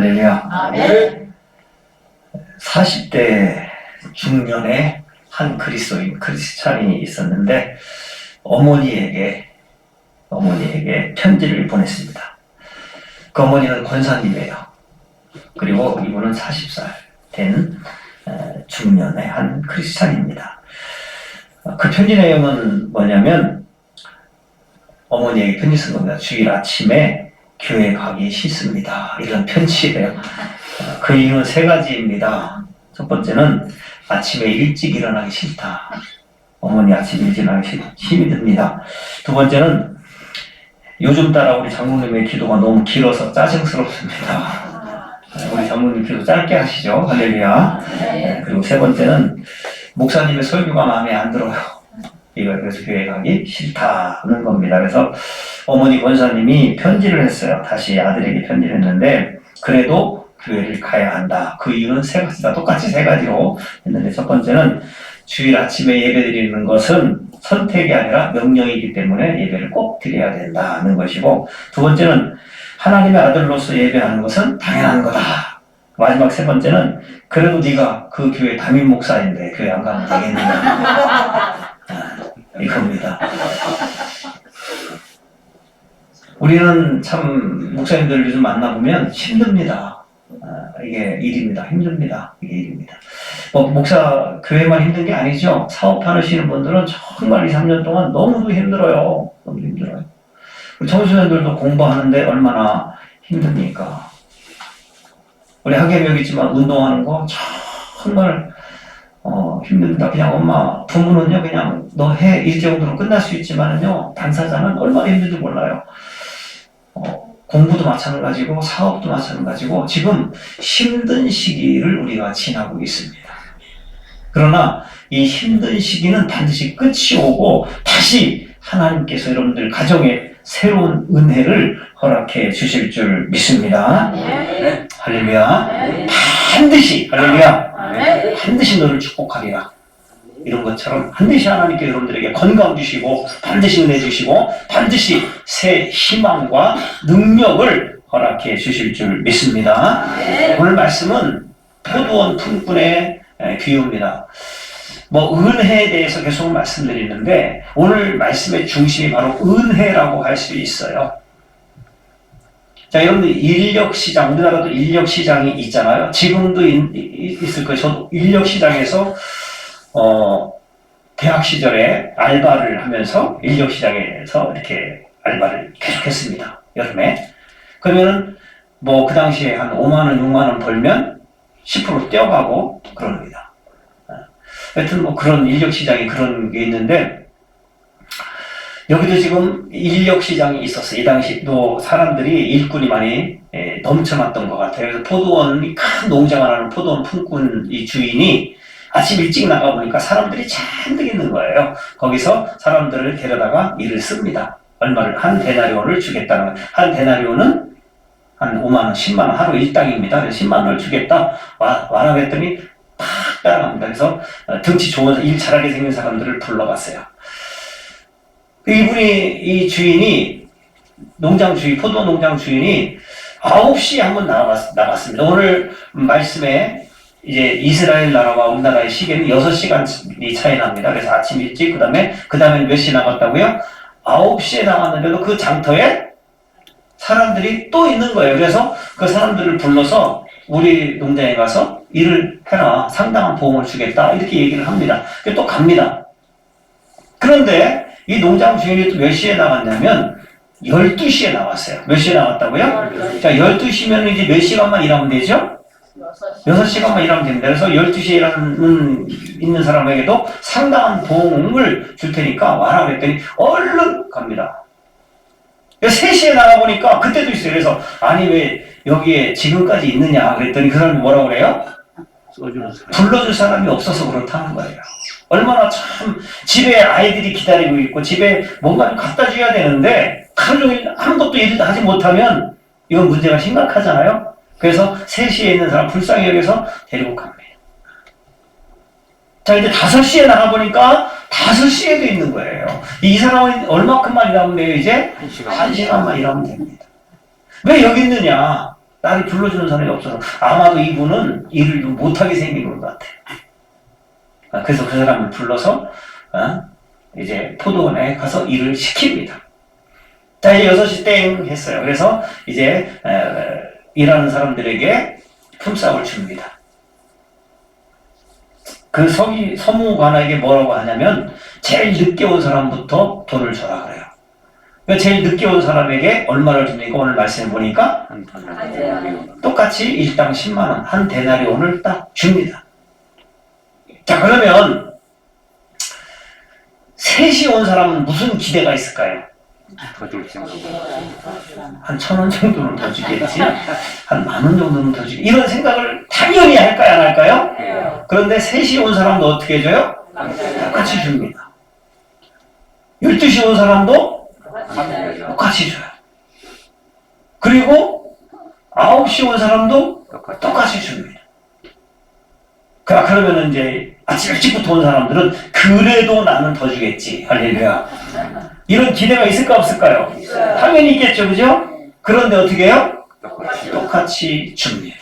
할렐루야. 아멘. 40대 중년에 한 그리스도인 크리스찬이 있었는데 어머니에게 어머니에게 편지를 보냈습니다. 그 어머니는 권사님이에요. 그리고 이분은 40살 된 어, 중년의 한 크리스찬입니다. 어, 그 편지 내용은 뭐냐면 어머니에게 편지 쓴 겁니다. 주일 아침에 교회 가기 싫습니다. 이런 편지예요. 어, 그 이유는 세 가지입니다. 첫 번째는 아침에 일찍 일어나기 싫다. 어머니 아침 일찍 일어나기 싫, 힘이 듭니다. 두 번째는 요즘 따라 우리 장모님의 기도가 너무 길어서 짜증스럽습니다. 우리 장모님 기도 짧게 하시죠. 할렐루야. 네, 그리고 세 번째는 목사님의 설교가 마음에 안 들어요. 이거 그래서 교회 가기 싫다는 겁니다. 그래서 어머니 권사님이 편지를 했어요. 다시 아들에게 편지를 했는데 그래도 교회를 가야 한다. 그 이유는 세 가지 다 똑같이 세 가지로 했는데 첫 번째는 주일 아침에 예배 드리는 것은 선택이 아니라 명령이기 때문에 예배를 꼭 드려야 된다는 것이고 두 번째는 하나님의 아들로서 예배하는 것은 당연한 거다. 마지막 세 번째는 그래도 네가 그 교회 담임 목사인데 교회 안 가면 되겠느냐. 아, 이겁니다. 우리는 참 목사님들 요즘 만나보면 힘듭니다. 아, 이게 일입니다. 힘듭니다. 이게 일입니다. 뭐, 목사 교회만 힘든 게 아니죠. 사업하시는 분들은 정말 2, 3년 동안 너무도 힘들어요. 너무 힘들어요. 우리 청소년들도 공부하는데 얼마나 힘듭니까? 우리 학예여기 있지만 운동하는 거 정말 어, 힘듭니다. 그냥 엄마, 부모는요, 그냥 너 해, 이 정도로 끝날 수 있지만은요, 당사자는 얼마나 힘든지 몰라요. 어, 공부도 마찬가지고, 사업도 마찬가지고, 지금 힘든 시기를 우리가 지나고 있습니다. 그러나 이 힘든 시기는 반드시 끝이 오고, 다시 하나님께서 여러분들 가정에 새로운 은혜를 허락해 주실 줄 믿습니다. 네. 할렐루야. 반드시, 할렐루야. 네. 반드시 너를 축복하리라. 이런 것처럼 반드시 하나님께 여러분들에게 건강 주시고 반드시 은혜 주시고 반드시 새 희망과 능력을 허락해 주실 줄 믿습니다. 오늘 말씀은 포도원 품꾼의 에, 비유입니다. 뭐 은혜에 대해서 계속 말씀드리는데 오늘 말씀의 중심이 바로 은혜라고 할 수 있어요. 자, 여러분들 인력 시장, 우리나라도 인력 시장이 있잖아요. 지금도 있, 있- 있을 거예요. 저도 인력 시장에서 어, 대학 시절에 알바를 하면서 인력 시장에서 이렇게 알바를 계속했습니다. 여름에. 그러면은 뭐 그 당시에 한 5만 원, 6만 원 벌면 10% 떼어가고 그럽니다. 어, 하여튼 뭐 그런 인력 시장이 그런 게 있는데 여기도 지금 인력 시장이 있었어요. 이 당시도 사람들이 일꾼이 많이 예, 넘쳐났던 것 같아요. 그래서 포도원이 큰 농장을 하는 포도원 품꾼 이 주인이 아침 일찍 나가 보니까 사람들이 잔뜩 있는 거예요. 거기서 사람들을 데려다가 일을 씁니다. 얼마를 한 데나리온을 주겠다는. 한 데나리온은 한 5만 원, 10만 원 하루 일당입니다. 그래서 10만 원을 주겠다. 와, 와라 했더니 팍 따라갑니다. 그래서 어, 등치 좋은 일 잘하게 생긴 사람들을 불러갔어요. 그 이분이 이 주인이 농장 주인 포도 농장 주인이 9시에 한번 나갔, 나갔습니다. 오늘 말씀에 이제 이스라엘 나라와 우리나라의 시계는 6시간이 차이 납니다. 그래서 아침 일찍 그 다음에 그 다음에 몇 시에 나갔다고요? 9시에 나갔는데도 그 장터에 사람들이 또 있는 거예요. 그래서 그 사람들을 불러서 우리 농장에 가서 일을 해라. 상당한 보험을 주겠다. 이렇게 얘기를 합니다. 그또 갑니다. 그런데 이 농장 주인이 또 몇 시에 나갔냐면 12시에 나왔어요. 몇 시에 나갔다고요? 자, 12시면 이제 몇 시간만 일하면 되죠? 6시 간만 일하면 됩니다. 그래서 12시에 일하는, 있는 사람에게도 상당한 보험을 줄 테니까 와라 그랬더니 얼른 갑니다. 3시에 나가보니까 그때도 있어요. 그래서 아니 왜 여기에 지금까지 있느냐 그랬더니 그 사람이 뭐라고 그래요? 불러줄 사람이 없어서 그렇다는 거예요. 얼마나 참 집에 아이들이 기다리고 있고 집에 뭔가 좀 갖다 줘야 되는데 하루 종일 아무것도 일을 하지 못하면 이건 문제가 심각하잖아요. 그래서 3시에 있는 사람 불쌍히 여기서 데리고 갑니다. 자, 이제 5시에 나가보니까 5시에도 있는 거예요. 이 사람은 얼마큼만 일하면 돼요, 이제? 한 시간. 한 시간 만 일하면 됩니다. 왜 여기 있느냐? 나를 불러주는 사람이 없어서 아마도 이분은 일을 좀 못하게 생긴 것 같아. 아, 그래서 그 사람을 불러서 어? 이제 포도원에 가서 일을 시킵니다. 자 이제 6시 땡 했어요. 그래서 이제 에, 일하는 사람들에게 품삯을 줍니다. 그 서기 서무관에게 뭐라고 하냐면 제일 늦게 온 사람부터 돈을 줘라 그래요. 그러니까 제일 늦게 온 사람에게 얼마를 줍니까? 오늘 말씀해 보니까 한 똑같이 일당 10만 원, 한 데나리온을 딱 줍니다. 자 그러면 3시 온 사람은 무슨 기대가 있을까요? 더줄 생각. 한천 원 정도는 더 주겠지? 한 만 원 정도는 더 주겠지? 이런 생각을 당연히 할까요? 안 할까요? 그런데 3시 온 사람도 어떻게 해줘요? 똑같이 줍니다. 12시 온 사람도. 똑같이 줘요. 그리고 9시 온 사람도 똑같이. 줍니다. 그 그러면은 이제 아침 일찍부터 온 사람들은 그래도 나는 더 주겠지. 할렐루야. 이런 기대가 있을까 없을까요? 당연히 있겠죠. 그죠? 그런데 어떻게 해요? 똑같이. 줍니다.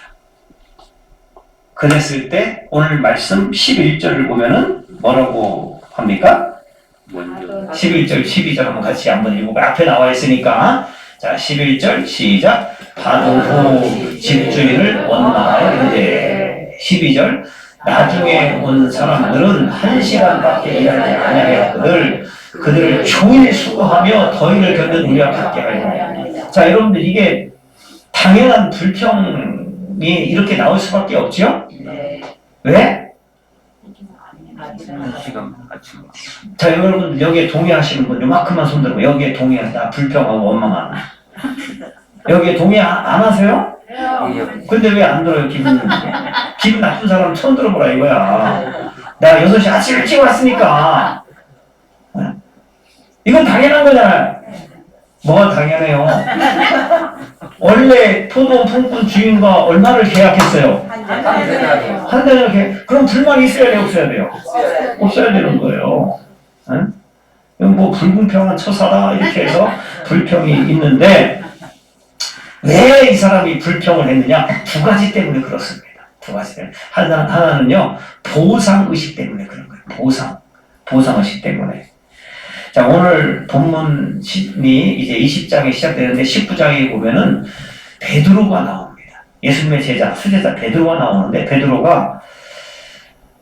그랬을 때 오늘 말씀 11절을 보면은 뭐라고 합니까? 먼저. 11절, 12절 한번 같이 한번 읽어봐. 앞에 나와 있으니까. 자, 11절 시작. 받은 후 집주인을 원망하여 이르되 12절 나중에 온 사람들은 한 시간밖에 일하지 아니하였거늘 그들을 종일 수고하며 더위를 겪는 우리와 같게 하리라. 자, 여러분들 이게 당연한 불평이 이렇게 나올 수밖에 없죠? 왜? 한 시간 아침. 자, 여러분 여기에 동의하시는 분 요만큼만 손 들고 여기에 동의한다. 불평하고 원망하는. 여기에 동의 안, 안 하세요? 근데 왜 안 들어요, 기분? 기분 나쁜 사람 처음 들어보라 이거야. 내가 6시 아침 일찍 왔으니까. 어? 이건 당연한 거잖아요. 뭐가 당연해요? 원래 포도 품꾼 주인과 얼마를 계약했어요? 한 달을 계약. 그럼 불만이 있어야 돼요, 없어야 돼요? 없어야 되는 거예요. 응? 이건 뭐 불공평한 처사다 이렇게 해서 불평이 있는데 왜 이 사람이 불평을 했느냐? 두 가지 때문에 그렇습니다. 두 가지 때문에. 하나, 하나는요, 보상의식 때문에 그런 거예요. 보상. 보상의식 때문에. 자, 오늘 본문이 이제 20장에 시작되는데 19장에 보면은 베드로가 나옵니다. 예수님의 제자, 수제자 베드로가 나오는데 베드로가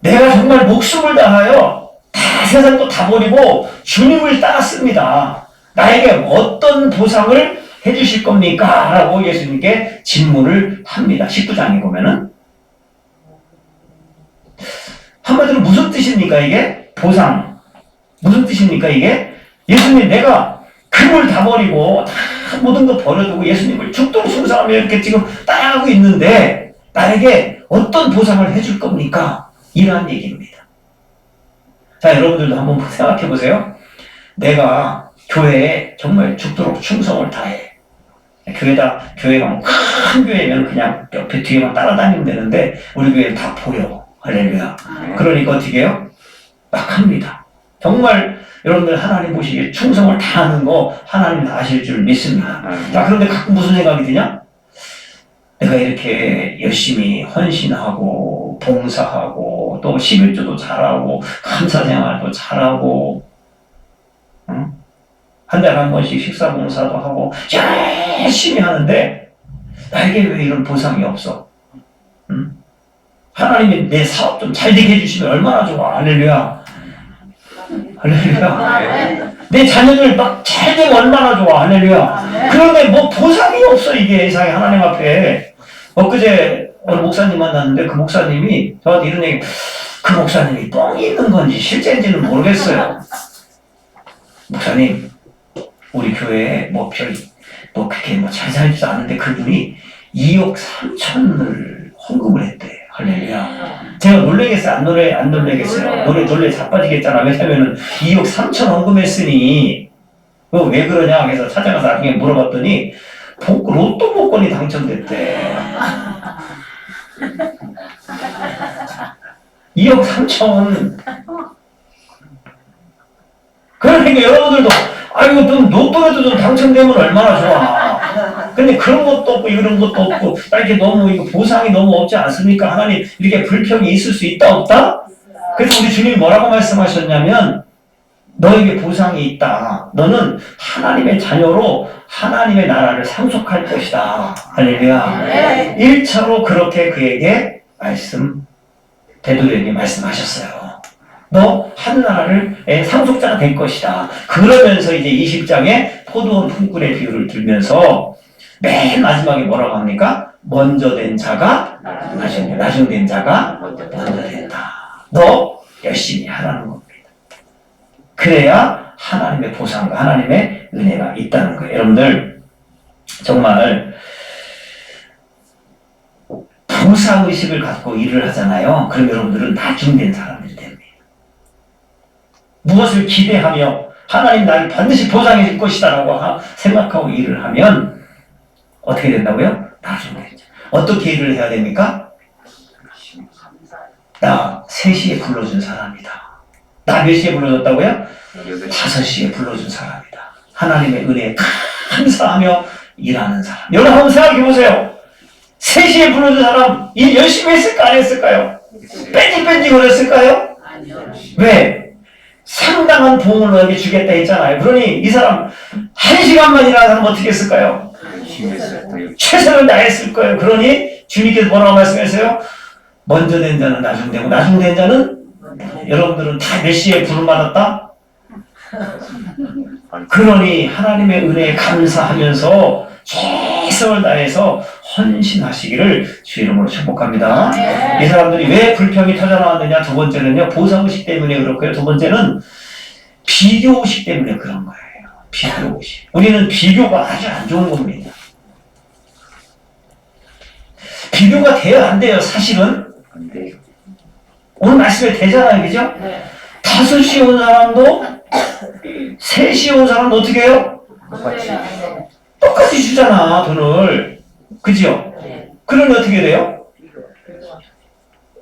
내가 정말 목숨을 다하여 다 세상도 다 버리고 주님을 따랐습니다. 나에게 어떤 보상을 해주실 겁니까? 라고 예수님께 질문을 합니다. 19장에 보면은. 한마디로 무슨 뜻입니까, 이게? 보상. 무슨 뜻입니까, 이게? 예수님, 내가 금을 다 버리고 다 모든 거 버려두고 예수님을 죽도록 순상하며 이렇게 지금 따라가고 있는데 나에게 어떤 보상을 해줄 겁니까? 이러한 얘기입니다. 자, 여러분들도 한번 생각해 보세요. 내가 교회에 정말 죽도록 충성을 다해. 교회다, 교회가 뭐 큰 교회면 그냥 옆에 뒤에만 따라다니면 되는데, 우리 교회는 다 보여. 할렐루야. 그러니까 어떻게 해요? 막 합니다. 정말 여러분들 하나님 보시기에 충성을 다하는 거 하나님 다 아실 줄 믿습니다. 자, 그런데 가끔 무슨 생각이 드냐? 내가 이렇게 열심히 헌신하고, 봉사하고, 또 11조도 잘하고, 감사생활도 잘하고, 응? 한 달에 한 번씩 식사 봉사도 하고, 열심히 하는데, 나에게 왜 이런 보상이 없어? 응? 하나님이 내 사업 좀 잘 되게 해주시면 얼마나 좋아. 할렐루야. 할렐루야. 내 자녀들 막 잘 되면 얼마나 좋아. 할렐루야. 그런데 뭐 보상이 없어 이게 세상에 하나님 앞에 엊그제 어느 목사님 만났는데 그 목사님이 저한테 이런 얘기 그 목사님이 뻥이 있는 건지 실제인지는 모르겠어요 목사님 우리 교회에 뭐 별 뭐 그렇게 뭐 잘 살지도 않는데 그분이 2억 3천을 헌금을 했대. 할렐루야. 제가 놀래겠어요. 안 놀래 안 놀래겠어요. 노래 놀래 자빠지겠잖아. 왜냐면은 2억 3천 헌금했으니 그거 왜 그러냐 그래서 찾아가서 나중에 물어봤더니 복- 로또 복권이 당첨됐대. 2억 3천. 그러니까 여러분들도 아이고 좀 로또라도 좀 당첨되면 얼마나 좋아. 근데 그런 것도 없고 이런 것도 없고 이렇게 너무 이거 보상이 너무 없지 않습니까? 하나님 이렇게 불평이 있을 수 있다 없다? 그래서 우리 주님이 뭐라고 말씀하셨냐면 너에게 보상이 있다. 너는 하나님의 자녀로 하나님의 나라를 상속할 것이다. 할렐루야. 네. 1차로 그렇게 그에게 말씀, 베드로에게 말씀하셨어요. 너 하늘나라를 의 상속자가 될 것이다. 그러면서 이제 20장에 포도원 품꾼의 비유를 들면서 맨 마지막에 뭐라고 합니까? 먼저 된 자가 나중, 나중 된 자가 먼저 된다. 너 열심히 하라는 겁니다. 그래야 하나님의 보상과 하나님의 은혜가 있다는 거예요. 여러분들 정말 보상 의식을 갖고 일을 하잖아요. 그럼 여러분들은 나중 된 사람들이 됩니다. 무엇을 기대하며 하나님 나를 반드시 보상해 줄 것이다라고 하- 생각하고 일을 하면 어떻게 된다고요? 나중된 자. 어떻게 일을 해야 됩니까? 나 3시에 불러준 사람이다. 나 몇 시에 불러줬다고요? 여덟 5시에 불러준 사람이다. 하나님의 은혜에 감사하며 일하는 사람. 여러분 한번 생각해 보세요. 3시에 불러준 사람, 일 열심히 했을까, 안 했을까요? 뺀질뺀질 거렸을까요? 아니요. 왜? 상당한 보험을 너에게 주겠다 했잖아요. 그러니 이 사람 한 시간만 일하는 어떻게 했을까요? 최선을 다했을 거예요. 그러니 주님께서 뭐라고 말씀하세요? 먼저 된 자는 나중 되고 나중 된 자는 여러분들은 다몇 시에 부름 받았다? 그러니 하나님의 은혜에 감사하면서 최선을 다해서 헌신하시기를 주 이름으로 축복합니다. 이 사람들이 왜 불평이 터져나왔느냐? 두 번째는요, 보상의식 때문에 그렇고요. 두 번째는 비교의식 때문에 그런 거예요. 비교의식. 우리는 비교가 아주 안 좋은 겁니다. 비교가 돼요, 안 돼요, 사실은? 안 돼요. 오늘 말씀에 되잖아요, 그죠? 네. 다섯 시에 온 사람도, 세 시에 온 사람도 어떻게 해요? 똑같이 똑같이 주잖아, 돈을. 그죠? 네. 그러면 어떻게 돼요?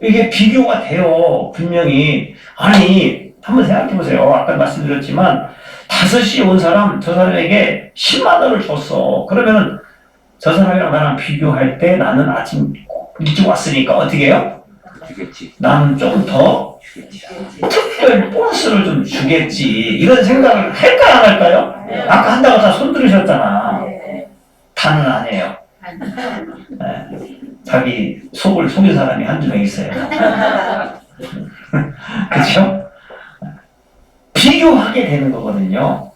이게 비교가 돼요, 분명히. 아니, 한번 생각해 보세요. 아까 말씀드렸지만, 다섯 시에 온 사람, 저 사람에게 10만 원을 줬어. 그러면은, 저 사람이랑 나랑 비교할 때 나는 아침 일찍 왔으니까 어떻게 해요? 주겠지. 나는 좀더 주겠지. 특별 보너스를 좀 주겠지. 이런 생각을 할까요, 안 할까요? 네. 아까 한다고 다 손 들으셨잖아. 네. 다는 안 해요. 네. 자기 속을 속인 사람이 한두 명 있어요. 그렇죠? 비교하게 되는 거거든요.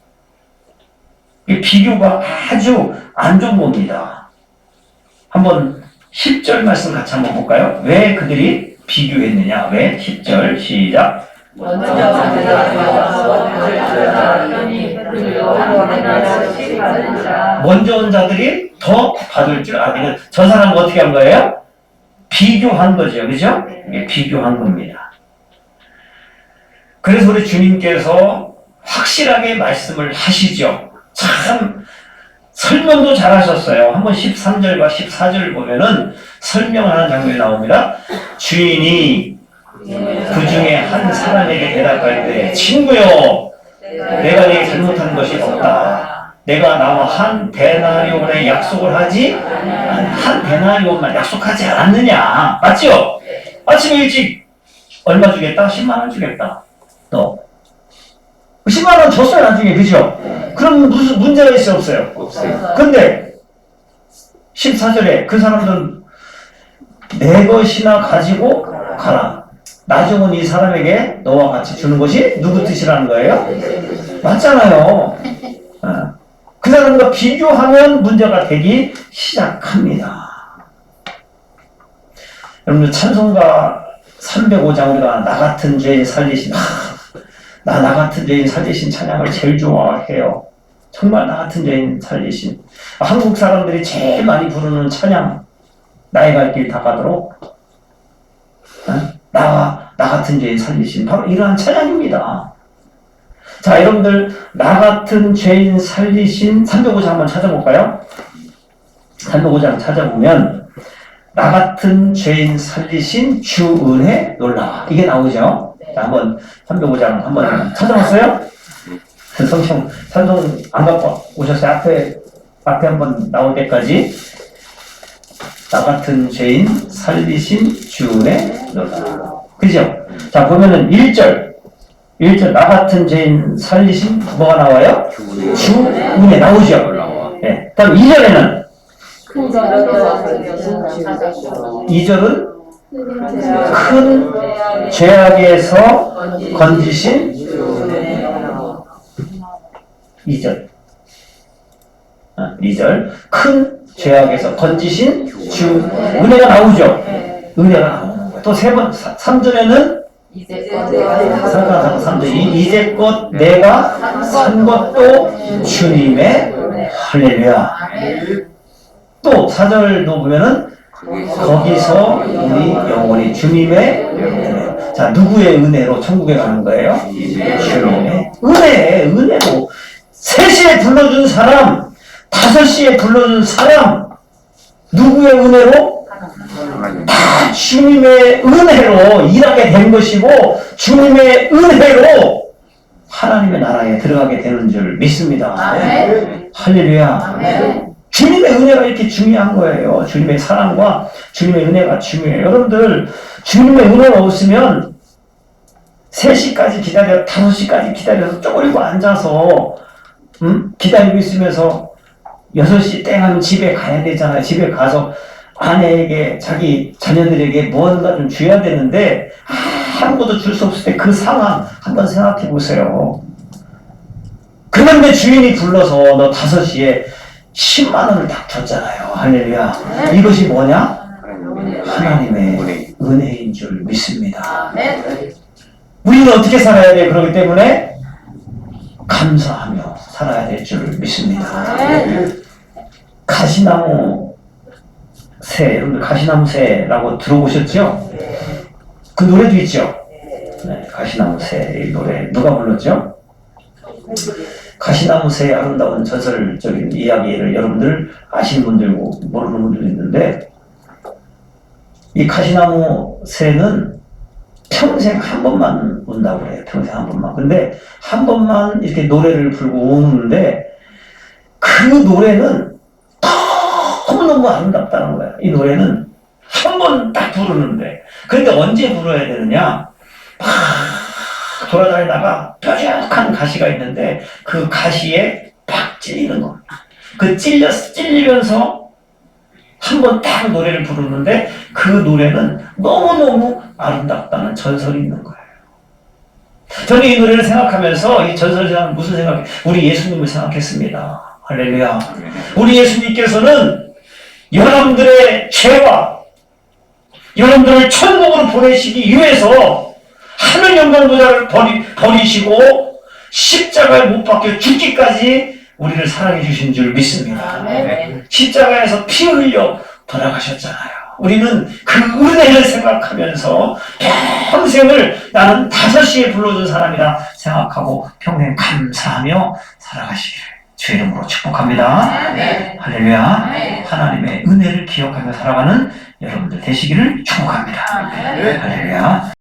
이 비교가 아주 안 좋은 겁니다. 한번 10절 말씀 같이 한번 볼까요? 왜 그들이 비교했느냐? 왜? 10절 시작. 먼저 먼저 온 자들이 더 받을 줄 아는 저 사람은 어떻게 한 거예요? 비교한 거죠. 그죠? 이게 비교한 겁니다. 그래서 우리 주님께서 확실하게 말씀을 하시죠. 참 설명도 잘 하셨어요. 한번 13절과 14절 보면은 설명하는 장면이 나옵니다. 주인이 그 중에 한 사람에게 대답할 때 친구여 내가 네게 잘못한 것이 없다. 내가 나와 한 데나리온의 약속을 하지 한 데나리온만 약속하지 않았느냐 맞죠? 아침에 일찍 얼마 주겠다? 10만 원 주겠다 너 10만 원 줬어요 나중에 그죠? 그럼 무슨 문제가 있어 없어요? 없어요. 근데 14절에 그 사람들은 내 것이나 가지고 가라 나중은 이 사람에게 너와 같이 주는 것이 누구 뜻이라는 거예요? 맞잖아요. 어. 그 사람과 비교하면 문제가 되기 시작합니다. 여러분들 찬송가 305장 우리가 나 같은 죄인 살리신 나 나 같은 죄인 살리신 찬양을 제일 좋아해요. 정말 나 같은 죄인 살리신 한국 사람들이 제일 많이 부르는 찬양 나의 갈 길 다 가도록 어? 나와 나 같은 죄인 살리신 바로 이러한 찬양입니다. 자, 여러분들 나 같은 죄인 살리신 305장 한번 찾아볼까요? 305장 찾아보면 나 같은 죄인 살리신 주 은혜 놀라와 이게 나오죠. 자, 한번 305장 한번 찾아봤어요? 성경 산송 안 갖고 오셨어요? 앞에 앞에 한번 나올 때까지 나 같은 죄인 살리신 주 은혜 너다. 그죠? 자, 보면은 1절. 1절, 나 같은 죄인 살리신 뭐가 나와요? 주은혜 나오죠? 예. 다음 2절에는, 큰 자녀가 되어서 2절은 큰 죄악에서 건지신 2절. 아, 2절. 큰 죄악에서 건지신 주. 은혜가 나오죠? 은혜가 거예요. 또 세 번, 3절에는 상관상 3절. 이제껏 내가 산 것도 주님의 할렐루야. 또 4절도 보면은 거기서 거기서 우리 영혼이 주님의 은혜. 자, 누구의 은혜로 천국에 가는 거예요? 주님의 은혜, 은혜로. 3시에 불러준 사람, 5시에 불러준 사람, 누구의 은혜로? 주님의 은혜로 일하게 된 것이고, 주님의 은혜로 하나님의 나라에 들어가게 되는 줄 믿습니다. 아멘. 할렐루야. 아멘. 주님의 은혜가 이렇게 중요한 거예요. 주님의 사랑과 주님의 은혜가 중요해요. 여러분들, 주님의 은혜가 없으면 3시까지 기다려, 5시까지 기다려서 쪼그리고 앉아서, 음? 기다리고 있으면서 6시 땡 하면 집에 가야 되잖아요. 집에 가서 아내에게, 자기 자녀들에게 무언가 좀 줘야 되는데, 아무것도 줄 수 없을 때 그 상황 한번 생각해 보세요. 그런데 주인이 불러서 너 5시에 10만 원을 딱 줬잖아요. 할렐루야. 이것이 뭐냐? 하나님의 은혜. 은혜인 줄 믿습니다. 아멘. 우리는 어떻게 살아야 돼? 그렇기 때문에 감사하며 살아야 될 줄 믿습니다. 아멘. 가시나무 새, 여러분들 가시나무 새라고 들어보셨죠? 그 노래도 있죠? 네, 가시나무 새, 이 노래 누가 불렀죠? 가시나무 새의 아름다운 전설적인 이야기를 여러분들 아시는 분들 고 모르는 분들도 있는데 이 가시나무 새는 평생 한 번만 운다고 그래요. 평생 한 번만. 근데 한 번만 이렇게 노래를 부르고 우는데 그 노래는 너무너무 아름답다는 거야. 이 노래는 한 번 딱 부르는데. 그런데 언제 불어야 되느냐? 막 돌아다니다가 뾰족한 가시가 있는데 그 가시에 팍 찔리는 겁니다. 그 찔려, 찔리면서 한 번 딱 노래를 부르는데 그 노래는 너무너무 아름답다는 전설이 있는 거예요. 저는 이 노래를 생각하면서 이 생각 무슨 생각? 우리 예수님을 생각했습니다. 할렐루야. 우리 예수님께서는 여러분들의 죄와 여러분들을 천국으로 보내시기 위해서 하늘 영광보다를 버리, 버리시고 십자가에 못 박혀 죽기까지 우리를 사랑해 주신 줄 믿습니다. 아멘. 십자가에서 피 흘려 돌아가셨잖아요. 우리는 그 은혜를 생각하면서 평생을 나는 다섯 시에 불러준 사람이라 생각하고 평생 감사하며 살아가시기를 주 이름으로 축복합니다. 아멘. 할렐루야. 아멘. 하나님의 은혜를 기억하며 살아가는 여러분들 되시기를 축복합니다. 아멘. 할렐루야.